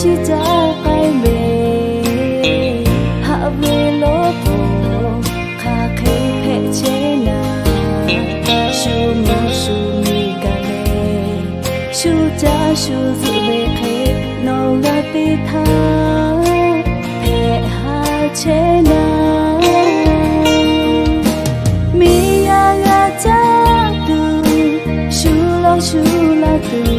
ရှိကြပိုင်မေဟာဝေလောကိုခါခဲဖဲ့ချေနာရှုမရှုမီကလေးရှုကြရှုစုဘေခဲနောင်ရတိသာဖဲ့ဟာချေနာမီယာကကြသူရှုလို့ရှုလာသူ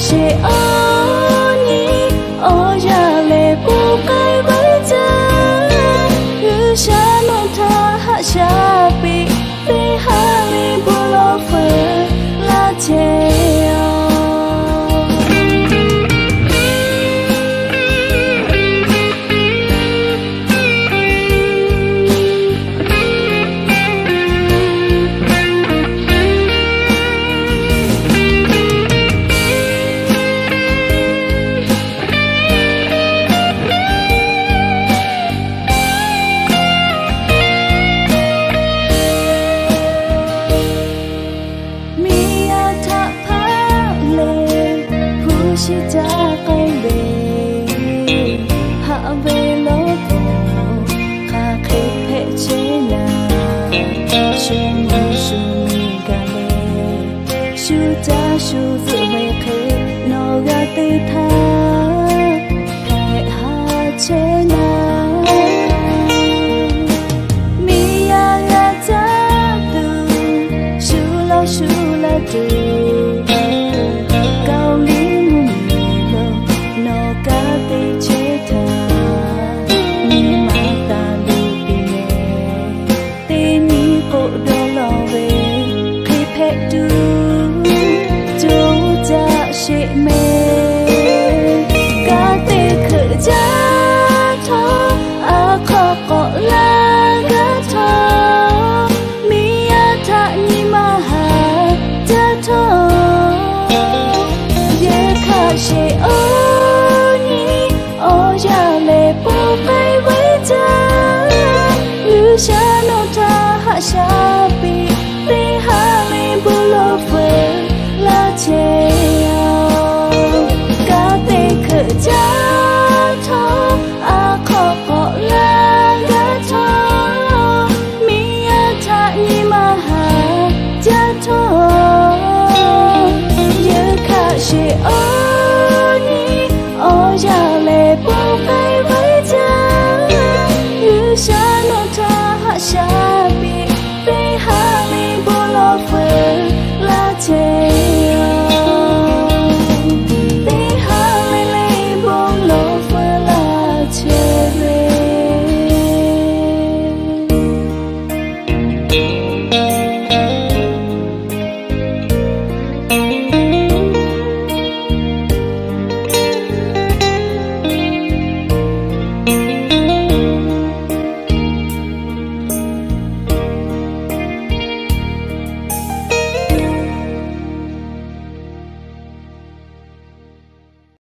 谁？Oh. chỉ cha cây về hạ về lỗ cổ hạ khi hệ chế là chung chung cả lệ chú cha chú dự về khi nó gà tê tha cải hạ chế day.